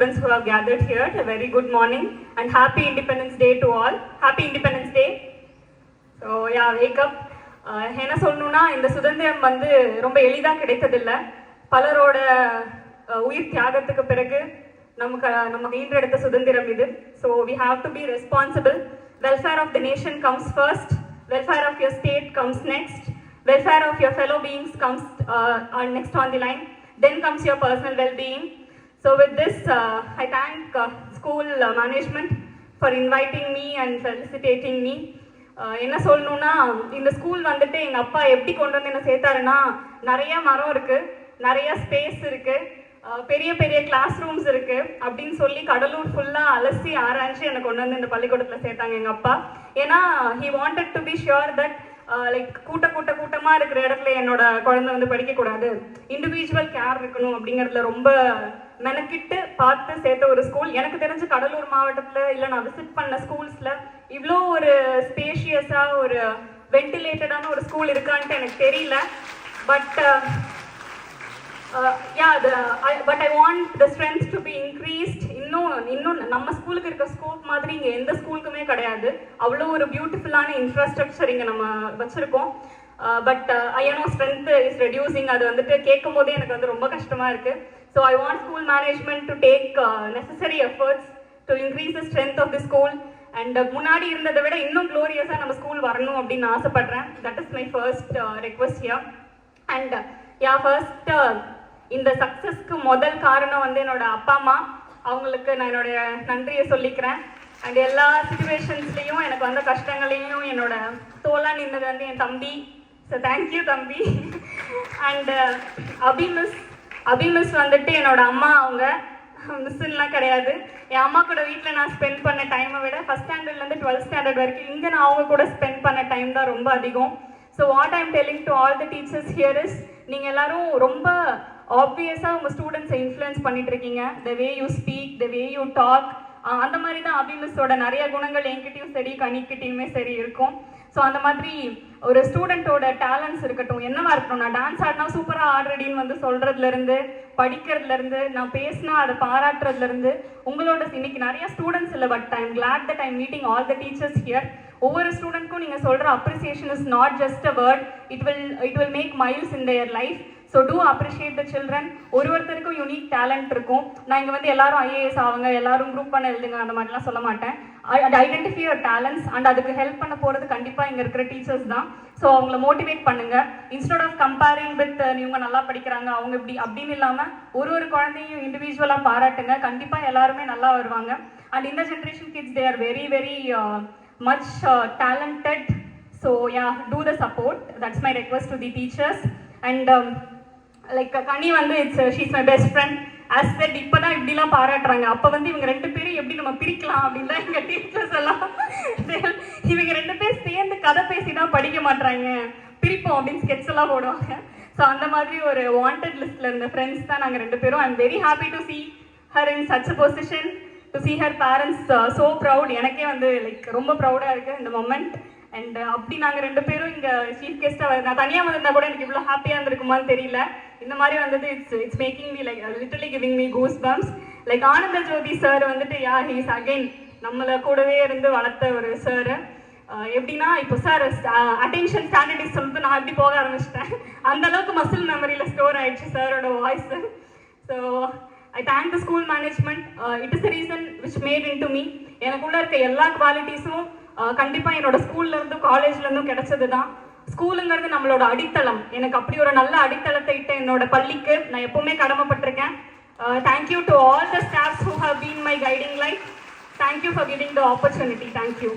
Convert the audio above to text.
students who have gathered here. A very good morning and happy Independence Day to all. Happy Independence Day. So yeah wake up என்ன சொல்லணும்னா இந்த சுதந்திரம் வந்து ரொம்ப எளிதாக கிடைத்ததில்லை பலரோட அஹ், உயிர் தியாகத்துக்கு பிறகு நமக்கு நமக்கு ஈன்றெடுத்த சுதந்திரம் இது so we have to be responsible welfare of the nation comes first welfare of your state comes next welfare of your fellow beings comes next on the line then comes your personal well being So with this, uh, I thank uh, school uh, management for inviting me and felicitating me. Uh, என்ன சொல்லணும்னா இந்த school வந்துட்டு எங்கள் அப்பா எப்படி கொண்டு வந்து என்ன சேர்த்தாருன்னா நிறைய மரம் இருக்குது நிறைய ஸ்பேஸ் இருக்குது uh, பெரிய பெரிய கிளாஸ் ரூம்ஸ் இருக்குது அப்படின்னு சொல்லி கடலூர் ஃபுல்லாக அலசி ஆராய்ச்சி என்னை கொண்டு வந்து இந்த பள்ளிக்கூடத்தில் சேர்த்தாங்க எங்கள் அப்பா ஏன்னா he wanted to be sure that like கூட்ட கூட்ட கூட்டமாக இருக்கிற இடத்துல என்னோட குழந்தை வந்து படிக்கக்கூடாது. இண்டிவிஜுவல் கேர் இருக்கணும் அப்படிங்கறதுல ரொம்ப மெனக்கிட்டு பார்த்து சேர்த்த ஒரு ஸ்கூல் எனக்கு தெரிஞ்சு கடலூர் மாவட்டத்தில் இல்லை நான் விசிட் பண்ண ஸ்கூல்ஸில் இவ்வளோ ஒரு ஸ்பேஷியஸாக ஒரு வென்டிலேட்டடான ஒரு ஸ்கூல் இருக்கான்ட்டு எனக்கு தெரியல. But yeah but I want the strength to be increased இன்னும் இன்னும் நம்ம ஸ்கூலுக்கு இருக்க ஸ்கோப் மாதிரி இங்கே எந்த ஸ்கூலுக்குமே கிடையாது. அவ்வளோ ஒரு பியூட்டிஃபுல்லான இன்ஃப்ராஸ்ட்ரக்சர் இங்கே நம்ம வச்சுருக்கோம். But I know strength is reducing அது வந்துட்டு கேட்கும் போதே எனக்கு வந்து ரொம்ப கஷ்டமாக இருக்குது so I want school management to take necessary efforts to increase the strength of the school and முன்னாடி இருந்ததை விட இன்னும் க்ளோரியஸாக நம்ம ஸ்கூல் வரணும் அப்படின்னு ஆசைப்பட்றேன். ஆசைப்படுறேன் that is my first request yeah and yeah first இந்த சக்ஸஸ்க்கு முதல் காரணம் வந்து என்னோட அப்பா அம்மா. அவங்களுக்கு நான் என்னுடைய நன்றியை சொல்லிக்கிறேன். அண்ட் எல்லா சுச்சுவேஷன்ஸ்லேயும் எனக்கு வந்த கஷ்டங்களையும் என்னோட தோலாக நின்னது வந்து என் தம்பி. ஸோ தேங்க்யூ தம்பி. And uh, Abi miss Abi miss வந்துட்டு என்னோட அம்மா அவங்க. மிஸ்ஸுலாம் கிடையாது. என் அம்மா கூட வீட்டில் நான் ஸ்பெண்ட் பண்ண டைமை விட ஃபஸ்ட் ஸ்டாண்டர்ட்லேருந்து டுவெல்த் ஸ்டாண்டர்ட் வரைக்கும் இங்கே நான் அவங்க கூட ஸ்பெண்ட் பண்ண டைம் தான் ரொம்ப அதிகம். So what I'm telling to all the teachers here is நீங்கள் எல்லாரும் ரொம்ப ஆப்வியஸாக உங்கள் ஸ்டூடெண்ட்ஸை இன்ஃப்ளூயன்ஸ் பண்ணிட்டு இருக்கீங்க. The way you speak the way you talk அந்த மாதிரி தான் அபி மிஸ்ஸோட நிறைய குணங்கள் என்கிட்டயும் சரி கனிக்கிட்டையுமே சரி இருக்கும். ஸோ அந்த மாதிரி ஒரு ஸ்டூடெண்ட்டோட டேலண்ட்ஸ் இருக்கட்டும் என்னவா இருக்கட்டும் நான் டான்ஸ் ஆடினா சூப்பராக ஆடுறடின்னு வந்து சொல்கிறதுலேருந்து படிக்கிறதுலேருந்து நான் பேசினா அதை பாராட்டுறதுலேருந்து உங்களோட இன்னைக்கு நிறைய ஸ்டூடெண்ட்ஸ் இல்லை but I'm glad that I'm meeting all the teachers here ஒவ்வொரு ஸ்டூடெண்ட்க்கும் நீங்கள் சொல்கிற appreciation is not just a word it will it will make miles in their life so do appreciate the children ஒரு ஒருத்தருக்கும் unique talent இருக்கும். நான் இங்கே வந்து எல்லாரும் ஐஏஎஸ் ஆகுங்க எல்லாரும் குரூப் பண்ண எழுதுங்க அந்த மாதிரிலாம் சொல்ல மாட்டேன். ஐடென்டிஃபை யுவர் டேலண்ட்ஸ் அண்ட் அதுக்கு ஹெல்ப் பண்ண போகிறது கண்டிப்பாக இங்கே இருக்கிற டீச்சர்ஸ் தான். ஸோ அவங்கள மோட்டிவேட் பண்ணுங்க. இன்ஸ்டெட் ஆஃப் கம்பேரிங் வித் இவங்க நல்லா படிக்கிறாங்க அவங்க இப்படி அப்படின்னு இல்லாமல் ஒரு ஒரு குழந்தையும் இண்டிவிஜுவலாக பாராட்டுங்க. கண்டிப்பாக எல்லாருமே நல்லா வருவாங்க. அண்ட் இந்த generation kids they are very very much talented so yeah do the support that's my request to the teachers and like Kani வந்து it's she's my best friend as said இப்போ தான் இப்படிலாம் பாராட்டுறாங்க. அப்போ வந்து இவங்க ரெண்டு பேரும் எப்படி நம்ம பிரிக்கலாம் அப்படின்னு தான் எங்கள் டீச்சர்ஸ் எல்லாம் இவங்க ரெண்டு பேர் சேர்ந்து கதை பேசி தான் படிக்க மாட்றாங்க. பிரிப்போம் அப்படின்னு ஸ்கெட்ச் எல்லாம் போடுவாங்க. ஸோ அந்த மாதிரி ஒரு வாண்டட் லிஸ்ட்ல இருந்த ஃப்ரெண்ட்ஸ் தான் நாங்கள் ரெண்டு பேரும். I'm very happy to see her in such a position to see her parents so proud எனக்கே வந்து லைக் ரொம்ப ப்ரௌடாக இருக்கு இந்த மொமெண்ட் அண்ட் uh, அப்படி நாங்கள் ரெண்டு பேரும் இங்கே சீஃப் கெஸ்ட்டாக நான் தனியாக வந்திருந்தா கூட எனக்கு இவ்வளோ ஹாப்பியாக இருந்திருக்குமான்னு தெரியல. இந்த மாதிரி வந்தது it's it's making me like literally giving me goose bumps like Ananda Jothi sir வந்துட்டு யா ஹீஸ் அகைன் நம்மளை கூடவே இருந்து வளர்த்த ஒரு சார் uh, எப்படின்னா இப்போ சார் அட்டென்ஷன் ஸ்டாண்டர்டிஸ் சொல்லிட்டு நான் எப்படி போக ஆரம்பிச்சிட்டேன். அந்த அளவுக்கு மசில் மெமரியில் ஸ்டோர் ஆயிடுச்சு சாரோட voice so I thank the school management it is the reason which made in to me எனக்குள்ள இருக்க எல்லா குவாலிட்டிஸும் uh, கண்டிப்பாக என்னோட ஸ்கூல்லேருந்தும் காலேஜ்லேருந்தும் கிடச்சது கிடைச்சது தான் ஸ்கூலுங்கிறது நம்மளோட அடித்தளம். எனக்கு அப்படி ஒரு நல்ல அடித்தளத்தை இட்டு என்னோட பள்ளிக்கு நான் எப்பவுமே கடமைப்பட்டிருக்கேன். Thank you to all the staffs who have been my guiding life thank you for giving the opportunity thank you